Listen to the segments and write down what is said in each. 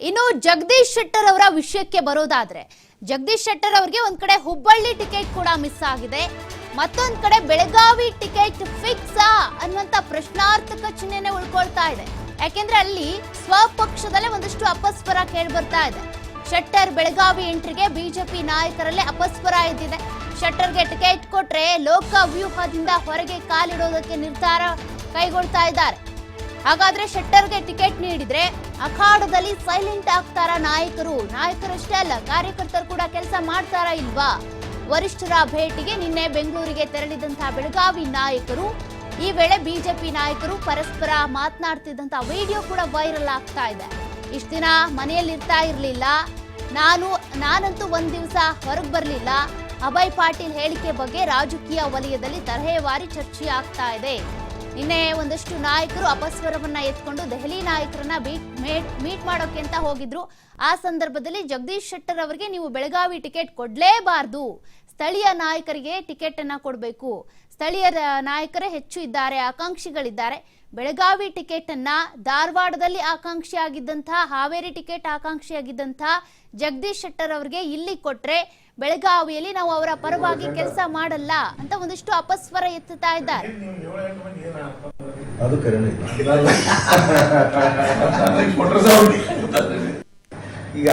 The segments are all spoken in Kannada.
ಇನ್ನು ಜಗದೀಶ್ ಶೆಟ್ಟರ್ ಅವರ ವಿಷಯಕ್ಕೆ ಬರೋದಾದ್ರೆ, ಜಗದೀಶ್ ಶೆಟ್ಟರ್ ಅವರಿಗೆ ಒಂದ್ ಕಡೆ ಹುಬ್ಬಳ್ಳಿ ಟಿಕೆಟ್ ಕೂಡ ಮಿಸ್ ಆಗಿದೆ. ಮತ್ತೊಂದ್ ಕಡೆ ಬೆಳಗಾವಿ ಟಿಕೆಟ್ ಫಿಕ್ಸ್ ಅನ್ನುವಂತ ಪ್ರಶ್ನಾರ್ಥಕ ಚಿಹ್ನೆನೆ ಉಳ್ಕೊಳ್ತಾ ಇದೆ. ಯಾಕೆಂದ್ರೆ ಅಲ್ಲಿ ಸ್ವಪಕ್ಷದಲ್ಲೇ ಒಂದಷ್ಟು ಅಪಸ್ವರ ಕೇಳಿ ಬರ್ತಾ ಇದೆ. ಶೆಟ್ಟರ್ ಬೆಳಗಾವಿ ಎಂಟ್ರಿಗೆ ಬಿಜೆಪಿ ನಾಯಕರಲ್ಲೇ ಅಪಸ್ವರ ಇದ್ದಿದೆ ಶೆಟ್ಟರ್ಗೆ ಟಿಕೆಟ್ ಕೊಟ್ರೆ ಲೋಕ ವ್ಯೂಹದಿಂದ ಹೊರಗೆ ಕಾಲಿಡೋದಕ್ಕೆ ನಿರ್ಧಾರ ಕೈಗೊಳ್ತಾ ಇದ್ದಾರೆ. ಹಾಗಾದ್ರೆ ಶೆಟ್ಟರ್ಗೆ ಟಿಕೆಟ್ ನೀಡಿದ್ರೆ ಅಖಾಡದಲ್ಲಿ ಸೈಲೆಂಟ್ ಆಗ್ತಾರ ನಾಯಕರು? ನಾಯಕರಷ್ಟೇ ಅಲ್ಲ, ಕಾರ್ಯಕರ್ತರು ಕೂಡ ಕೆಲಸ ಮಾಡ್ತಾರಾ ಇಲ್ವಾ? ವರಿಷ್ಠರ ಭೇಟಿಗೆ ನಿನ್ನೆ ಬೆಂಗಳೂರಿಗೆ ತೆರಳಿದಂತಹ ಬೆಳಗಾವಿ ನಾಯಕರು, ಈ ವೇಳೆ ಬಿಜೆಪಿ ನಾಯಕರು ಪರಸ್ಪರ ಮಾತನಾಡ್ತಿದ್ದಂತ ವಿಡಿಯೋ ಕೂಡ ವೈರಲ್ ಆಗ್ತಾ ಇದೆ. ಇಷ್ಟ ದಿನ ಮನೆಯಲ್ಲಿ ಇರ್ತಾ ಇರಲಿಲ್ಲ. ನಾನು, ನಾನಂತೂ ಒಂದ್ ದಿವಸ ಹೊರಗೆ ಬರಲಿಲ್ಲ. ಅಭಯ್ ಪಾಟೀಲ್ ಹೇಳಿಕೆ ಬಗ್ಗೆ ರಾಜಕೀಯ ವಲಯದಲ್ಲಿ ತರಹೇವಾರಿ ಚರ್ಚೆ ಆಗ್ತಾ ಇದೆ. ನಿನ್ನೆ ಒಂದಷ್ಟು ನಾಯಕರು ಅಪಸ್ವರವನ್ನ ಎತ್ಕೊಂಡು ದೆಹಲಿ ನಾಯಕರನ್ನ ಮೀಟ್, ಮೇಟ್ ಮಾಡೋಕೆ ಅಂತ ಹೋಗಿದ್ರು. ಆ ಸಂದರ್ಭದಲ್ಲಿ ಜಗದೀಶ್ ಶೆಟ್ಟರ್ ಅವರಿಗೆ ನೀವು ಬೆಳಗಾವಿ ಟಿಕೆಟ್ ಕೊಡ್ಲೇಬಾರ್ದು. ಸ್ಥಳೀಯ ನಾಯಕರಿಗೆ ಟಿಕೆಟ್ ಅನ್ನ ಕೊಡಬೇಕು. ಸ್ಥಳೀಯ ನಾಯಕರೇ ಹೆಚ್ಚು ಇದ್ದಾರೆ, ಆಕಾಂಕ್ಷಿಗಳಿದ್ದಾರೆ. ಬೆಳಗಾವಿ ಟಿಕೆಟ್ ಅನ್ನ ಧಾರವಾಡದಲ್ಲಿ ಆಕಾಂಕ್ಷಿಯಾಗಿದ್ದಂತಹ ಹಾವೇರಿ ಟಿಕೆಟ್ ಆಕಾಂಕ್ಷಿಯಾಗಿದ್ದಂತಹ ಜಗದೀಶ್ ಶೆಟ್ಟರ್ ಅವರಿಗೆ ಇಲ್ಲಿ ಕೊಟ್ರೆ ಬೆಳಗಾವಿಯಲ್ಲಿ ನಾವು ಅವರ ಪರವಾಗಿ ಕೆಲಸ ಮಾಡಲ್ಲ ಅಂತ ಒಂದಿಷ್ಟು ಅಪಸ್ವರ ಎತ್ತುತ್ತಾ ಇದ್ದಾರೆ. ಈಗ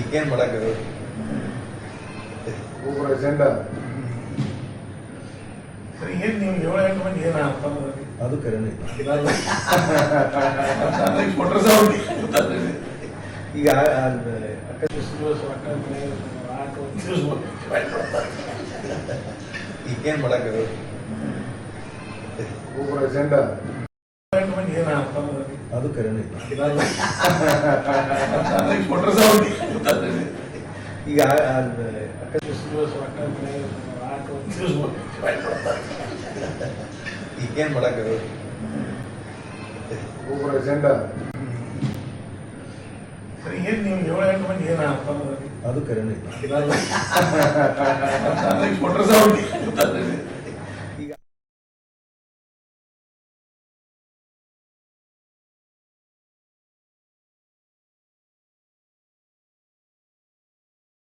ಈಗೇನ್ ಮಾಡಕ್ಕಾಗಲ್ಲ ಒಬ್ಬರ ಅಜೆಂಡಾ ಏನ್ ನೀವು ಏಳು ಎಂಟು ಮಂದಿ ಏನ ಅದು ಕರೆನೇ ಈಗ ಈಗೇನ್ ಮಾಡಕ್ಕಾಗಲ್ಲ ಒಬ್ಬರ ಏನು ಏನ ಅದು ಕರೆನೇ ಈಗ ಅಕಸ್ಮಾತ್ ಈಗೇನ್ ಮಾಡಕ್ಕಾಗಲ್ಲ ಒಬ್ಬರ ಏನ್ ನೀವು ಏಳು ಎಂಟು ಮಂದಿ ಏನ ಅದು ಕರೆನೇ